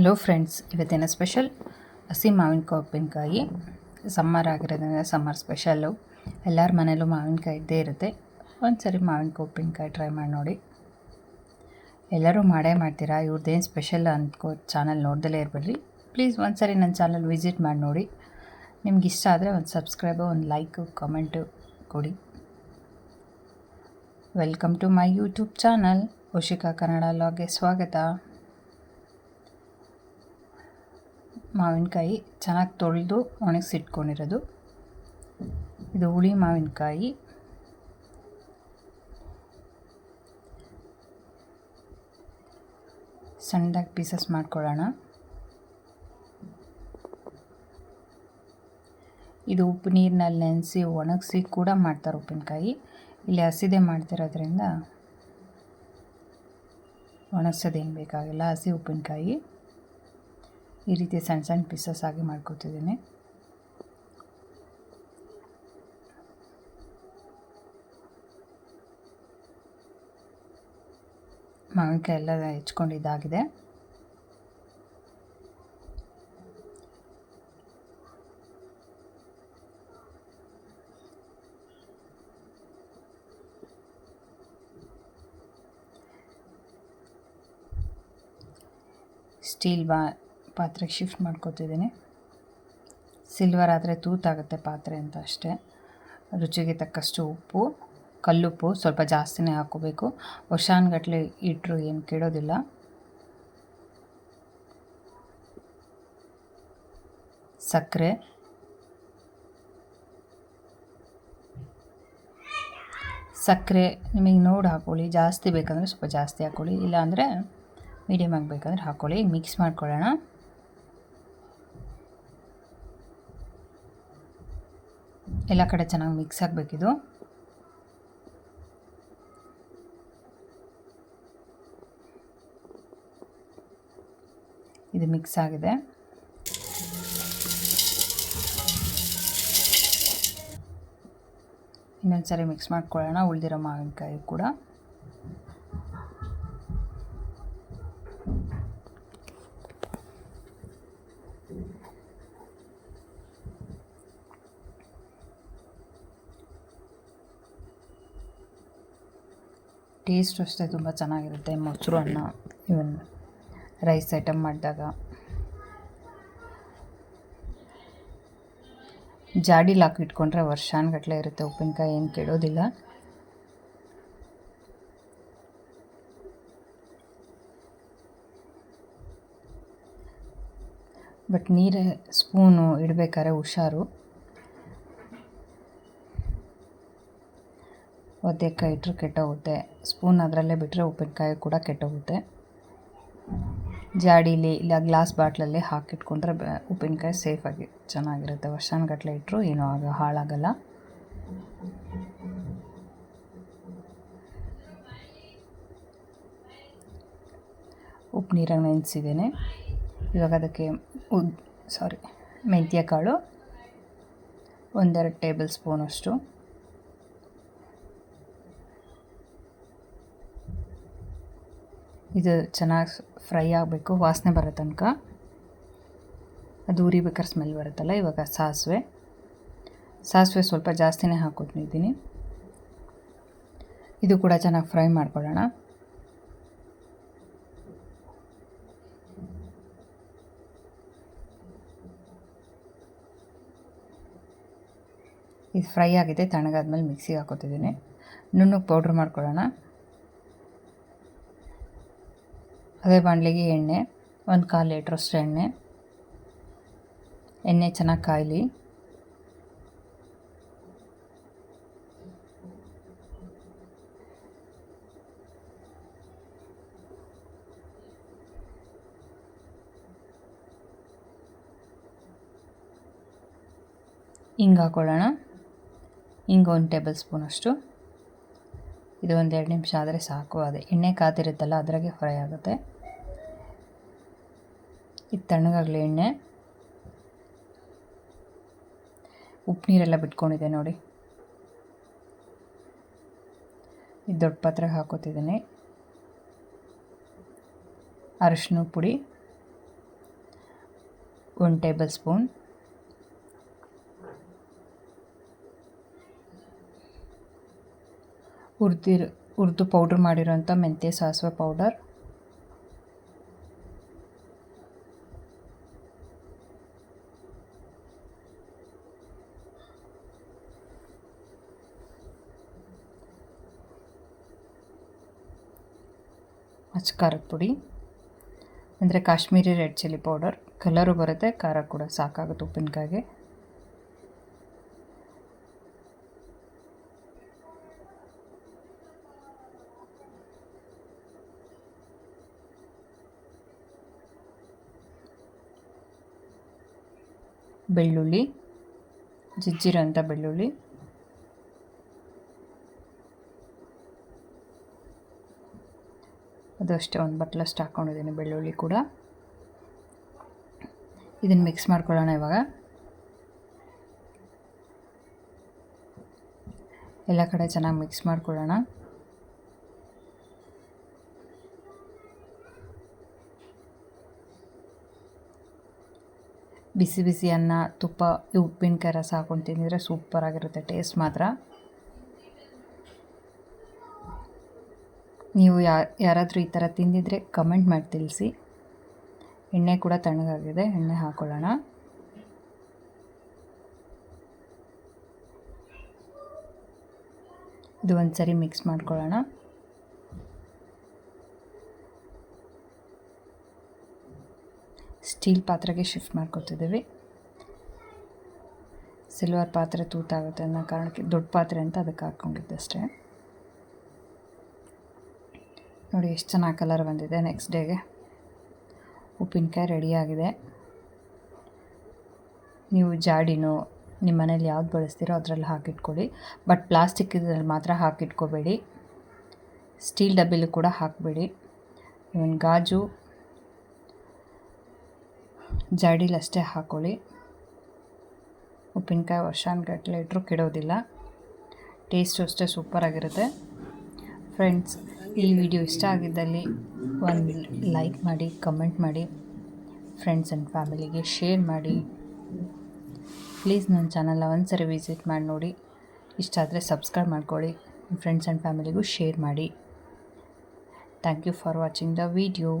Hello friends, ಇವತ್ತಿನ special ಹಸಿ ಮಾವಿನಕಾಯಿ ಉಪ್ಪಿನಕಾಯಿ ಸಮ್ಮರ್ ಆಗಿರೋದ್ರಿಂದ ಸಮ್ಮರ್ ಸ್ಪೆಷಲ್ಲು. ಎಲ್ಲರ ಮನೇಲೂ ಮಾವಿನಕಾಯಿ ಇದ್ದೇ ಇರುತ್ತೆ. ಒಂದು ಸರಿ ಮಾವಿನಕಾಯಿ ಉಪ್ಪಿನಕಾಯಿ ಟ್ರೈ ಮಾಡಿ ನೋಡಿ. ಎಲ್ಲರೂ ಮಾಡೇ ಮಾಡ್ತೀರಾ? ಇವ್ರದ್ದೇನು ಸ್ಪೆಷಲ್ ಅಂದ್ಕೋ ಚಾನಲ್ ನೋಡ್ದಲೇ ಇರಬೇಡ್ರಿ. ಪ್ಲೀಸ್ ಒಂದು ಸರಿ ನನ್ನ ಚಾನಲ್ ವಿಸಿಟ್ ಮಾಡಿ ನೋಡಿ. ನಿಮ್ಗೆ ಇಷ್ಟ ಆದರೆ ಒಂದು ಸಬ್ಸ್ಕ್ರೈಬು, ಒಂದು ಲೈಕು, ಕಮೆಂಟು ಕೊಡಿ. Welcome to my YouTube channel. Ushika Kannada ಲಾಗೆ ಸ್ವಾಗತ. ಮಾವಿನಕಾಯಿ ಚೆನ್ನಾಗಿ ತೊಳೆದು ಒಣಗಿಸಿಟ್ಕೊಂಡಿರೋದು ಇದು ಹುಳಿ ಮಾವಿನಕಾಯಿ. ಸಣ್ಣದಾಗಿ ಪೀಸಸ್ ಮಾಡ್ಕೊಳ್ಳೋಣ. ಇದು ಉಪ್ಪು ನೀರಿನಲ್ಲಿ ನೆನೆಸಿ ಒಣಗಿಸಿ ಕೂಡ ಮಾಡ್ತಾರೆ ಉಪ್ಪಿನಕಾಯಿ. ಇಲ್ಲಿ ಹಸಿದೆ ಮಾಡ್ತಿರೋದ್ರಿಂದ ಒಣಗ್ಸೋದೇನು ಬೇಕಾಗಿಲ್ಲ ಹಸಿ ಉಪ್ಪಿನಕಾಯಿ. ಈ ರೀತಿ ಸಣ್ಣ ಸಣ್ಣ ಪೀಸಸ್ ಆಗಿ ಮಾಡ್ಕೊತಿದ್ದೀನಿ. ಮಾವಿನಕಾಯಿ ಎಲ್ಲ ಹೆಚ್ಕೊಂಡಿದ್ದಾಗಿದೆ ಸ್ಟೀಲ್ ಬಾ ಪಾತ್ರೆಗೆ ಶಿಫ್ಟ್ ಮಾಡ್ಕೋತಿದ್ದೀನಿ. ಸಿಲ್ವರ್ ಆದರೆ ತೂತಾಗುತ್ತೆ ಪಾತ್ರೆ ಅಂತ ಅಷ್ಟೇ. ರುಚಿಗೆ ತಕ್ಕಷ್ಟು ಉಪ್ಪು, ಕಲ್ಲುಪ್ಪು ಸ್ವಲ್ಪ ಜಾಸ್ತಿನೇ ಹಾಕೋಬೇಕು ವರ್ಷಾನುಗಟ್ಲೆ ಇಟ್ಟರು ಏನು ಕೆಡೋದಿಲ್ಲ. ಸಕ್ಕರೆ. ಸಕ್ಕರೆ ನಿಮಗೆ ನೋಡಿ ಹಾಕ್ಕೊಳ್ಳಿ ಜಾಸ್ತಿ ಬೇಕಂದರೆ ಸ್ವಲ್ಪ ಜಾಸ್ತಿ ಹಾಕ್ಕೊಳ್ಳಿ ಇಲ್ಲಾಂದರೆ ಮೀಡಿಯಮ್ ಆಗಬೇಕಂದ್ರೆ ಹಾಕ್ಕೊಳ್ಳಿ ಮಿಕ್ಸ್ ಮಾಡ್ಕೊಳ್ಳೋಣ. ಎಲ್ಲ ಕಡೆ ಚೆನ್ನಾಗಿ ಮಿಕ್ಸ್ ಆಗಬೇಕಿದು ಇದು. ಮಿಕ್ಸ್ ಆಗಿದೆ. ಇನ್ನೊಂದು ಸರಿ ಮಿಕ್ಸ್ ಮಾಡ್ಕೊಳ್ಳೋಣ, ಉಳಿದಿರೋ ಮಾವಿನಕಾಯಿ ಕೂಡ. ಟೇಸ್ಟ್ ಅಷ್ಟೇ ತುಂಬ ಚೆನ್ನಾಗಿರುತ್ತೆ. ಮೊಸರು, ಅನ್ನ ಇವನ್ ರೈಸ್ ಐಟಮ್ ಮಾಡಿದಾಗ. ಜಾಡಿ ಲಾಕ್ ಇಟ್ಕೊಂಡ್ರೆ ವರ್ಷಾನುಗಟ್ಟಲೆ ಇರುತ್ತೆ. ಉಪ್ಪಿನಕಾಯಿ ಏನು ಕೆಡೋದಿಲ್ಲ. ಬಟ್ ನೀರು ಸ್ಪೂನು ಇಡಬೇಕಾದ್ರೆ ಹುಷಾರು. ಒದ್ದೆಕಾಯಿ ಇಟ್ಟರೆ ಕೆಟ್ಟೋಗುತ್ತೆ. ಸ್ಪೂನ್ ಅದರಲ್ಲೇ ಬಿಟ್ಟರೆ ಉಪ್ಪಿನಕಾಯಿ ಕೂಡ ಕೆಟ್ಟೋಗುತ್ತೆ. ಜಾಡೀಲಿ ಇಲ್ಲ ಗ್ಲಾಸ್ ಬಾಟ್ಲಲ್ಲಿ ಹಾಕಿಟ್ಕೊಂಡ್ರೆ ಬ ಉಪ್ಪಿನಕಾಯಿ ಸೇಫಾಗಿ ಚೆನ್ನಾಗಿರುತ್ತೆ. ವರ್ಷಾನುಗಟ್ಲೆ ಇಟ್ಟರು ಏನೂ ಆಗ ಹಾಳಾಗಲ್ಲ. ಉಪ್ಪು ನೀರಾಗಿ ನೆನೆಸಿದ್ದೇನೆ. ಇವಾಗ ಅದಕ್ಕೆ ಉದ್ ಸಾರಿ ಮೆಂತ್ಯ ಕಾಳು, ಒಂದೆರಡು ಟೇಬಲ್ ಸ್ಪೂನಷ್ಟು ಇದು ಚೆನ್ನಾಗಿ ಫ್ರೈ ಆಗಬೇಕು, ವಾಸನೆ ಬರೋ ತನಕ. ಅದು ಉರಿಬೇಕಾದ್ರೆ ಸ್ಮೆಲ್ ಬರುತ್ತಲ್ಲ, ಇವಾಗ ಸಾಸಿವೆ. ಸಾಸಿವೆ ಸ್ವಲ್ಪ ಜಾಸ್ತಿನೇ ಹಾಕೊತಿದ್ದೀನಿ ಇದು ಕೂಡ ಚೆನ್ನಾಗಿ ಫ್ರೈ ಮಾಡ್ಕೊಳ್ಳೋಣ. ಇದು ಫ್ರೈ ಆಗಿದೆ, ತಣ್ಣಗಾದ್ಮೇಲೆ ಮಿಕ್ಸಿಗೆ ಹಾಕೋತಿದ್ದೀನಿ. ನುಣ್ಣಗೆ ಪೌಡ್ರ್ ಮಾಡ್ಕೊಳ್ಳೋಣ. ಅದೇ ಬಾಣಲೆಗೆ ಎಣ್ಣೆ, ಒಂದು ಕಾಲು ಲೀಟ್ರಷ್ಟು ಎಣ್ಣೆ ಎಣ್ಣೆ ಚೆನ್ನಾಗಿ ಕಾಯಲಿ. ಹಿಂಗೆ ಹಾಕೊಳ್ಳೋಣ. ಹಿಂಗೆ ಒಂದು ಟೇಬಲ್ ಸ್ಪೂನಷ್ಟು. ಇದು ಒಂದು ಎರಡು ನಿಮಿಷ ಆದರೆ ಸಾಕು. ಅದೇ ಎಣ್ಣೆ ಕಾತಿರುತ್ತಲ್ಲ ಅದರಾಗೆ ಫ್ರೈ ಆಗುತ್ತೆ. ಇದು ತಣ್ಣಗಾಗಲಿ ಎಣ್ಣೆ. ಉಪ್ಪು ನೀರೆಲ್ಲ ಬಿಟ್ಕೊಂಡಿದೆ ನೋಡಿ. ಇದು ದೊಡ್ಡ ಪಾತ್ರೆಗೆ ಹಾಕೋತಿದ್ದೀನಿ. ಅರಶಿನ ಪುಡಿ, ಒಂದು ಟೇಬಲ್ ಸ್ಪೂನ್. ಹುರಿದಿರೋ ಹುರಿದು ಪೌಡ್ರ್ ಮಾಡಿರೋಂಥ ಮೆಂತ್ಯ ಸಾಸಿವೆ ಪೌಡರ್ ಅಚ್ಚ ಪುಡಿ. ಅಂದರೆ Kashmiri red chilli powder colour ಬರುತ್ತೆ, ಖಾರ ಕೂಡ ಸಾಕಾಗುತ್ತೆ ಉಪ್ಪಿನಕಾಯಿಗೆ. ಬೆಳ್ಳುಳ್ಳಿ ಜಜ್ಜಿರೋಂಥ ಬೆಳ್ಳುಳ್ಳಿ. ಅದು ಅಷ್ಟೇ, ಒಂದು ಬಟ್ಲಷ್ಟು ಹಾಕ್ಕೊಂಡಿದ್ದೀನಿ ಬೆಳ್ಳುಳ್ಳಿ ಕೂಡ. ಇದನ್ನು ಮಿಕ್ಸ್ ಮಾಡ್ಕೊಳ್ಳೋಣ ಇವಾಗ. ಎಲ್ಲ ಕಡೆ ಚೆನ್ನಾಗಿ ಮಿಕ್ಸ್ ಮಾಡ್ಕೊಳ್ಳೋಣ. ಬಿಸಿ ಬಿಸಿ ಅನ್ನ, ತುಪ್ಪ, ಉಪ್ಪಿನಕಾಯಿ ರಸ ಹಾಕೊಂಡು ತಿಂದಿದ್ರೆ ಸೂಪರಾಗಿರುತ್ತೆ ಟೇಸ್ಟ್ ಮಾತ್ರ. ನೀವು ಯಾರಾದರೂ ಈ ಥರ ತಿಂದಿದ್ರೆ ಕಮೆಂಟ್ ಮಾಡಿ ತಿಳಿಸಿ. ಎಣ್ಣೆ ಕೂಡ ತಣ್ಣಗಾಗಿದೆ, ಎಣ್ಣೆ ಹಾಕೊಳ್ಳೋಣ. ಇದು ಒಂದು ಸರಿ ಮಿಕ್ಸ್ ಮಾಡ್ಕೊಳ್ಳೋಣ. ಸ್ಟೀಲ್ ಪಾತ್ರೆಗೆ ಶಿಫ್ಟ್ ಮಾಡ್ಕೊತಿದ್ದೀವಿ ಸಿಲ್ವರ್ ಪಾತ್ರೆ ತೂತಾಗುತ್ತೆ ಅನ್ನೋ ಕಾರಣಕ್ಕೆ ದೊಡ್ಡ ಪಾತ್ರೆ ಅಂತ ಅದಕ್ಕೆ ಹಾಕ್ಕೊಂಡಿದ್ದೆ ಅಷ್ಟೇ. ನೋಡಿ ಎಷ್ಟು ಚೆನ್ನಾಗಿ ಕಲರ್ ಬಂದಿದೆ ನೆಕ್ಸ್ಟ್ ಡೇಗೆ ಉಪ್ಪಿನಕಾಯಿ ರೆಡಿಯಾಗಿದೆ ನೀವು ಜಾಡಿನೋ, ನಿಮ್ಮ ಮನೇಲಿ ಯಾವ್ದು ಬಳಸ್ತೀರೋ ಅದರಲ್ಲಿ ಹಾಕಿಟ್ಕೊಳ್ಳಿ. ಬಟ್ ಪ್ಲಾಸ್ಟಿಕ್ ಇದ್ರಲ್ಲಿ ಮಾತ್ರ ಹಾಕಿಟ್ಕೋಬೇಡಿ. ಸ್ಟೀಲ್ ಡಬ್ಬಿಲು ಕೂಡ ಹಾಕಬೇಡಿ. ಇವನ್ ಗಾಜು ಜಾಡಿಲಿ ಅಷ್ಟೇ ಹಾಕ್ಕೊಳ್ಳಿ ಉಪ್ಪಿನಕಾಯಿ ವರ್ಷಾನುಗಟ್ಟಲೆ ಇಟ್ಟರು ಕೆಡೋದಿಲ್ಲ. ಟೇಸ್ಟು ಅಷ್ಟೇ ಸೂಪರಾಗಿರುತ್ತೆ. ಫ್ರೆಂಡ್ಸ್, ಈ ವಿಡಿಯೋ ಇಷ್ಟ ಆಗಿದ್ದಲ್ಲಿ ಒಂದು ಲೈಕ್ ಮಾಡಿ, ಕಮೆಂಟ್ ಮಾಡಿ, ಫ್ರೆಂಡ್ಸ್ ಆ್ಯಂಡ್ ಫ್ಯಾಮಿಲಿಗೆ ಶೇರ್ ಮಾಡಿ. ಪ್ಲೀಸ್ ನನ್ನ ಚಾನಲ್ನ ಒಂದು ಸರಿ ವಿಸಿಟ್ ಮಾಡಿ ನೋಡಿ. ಇಷ್ಟ ಆದರೆ ಸಬ್ಸ್ಕ್ರೈಬ್ ಮಾಡ್ಕೊಳ್ಳಿ, ಫ್ರೆಂಡ್ಸ್ ಆ್ಯಂಡ್ ಫ್ಯಾಮಿಲಿಗೂ ಶೇರ್ ಮಾಡಿ. Thank you for watching the video.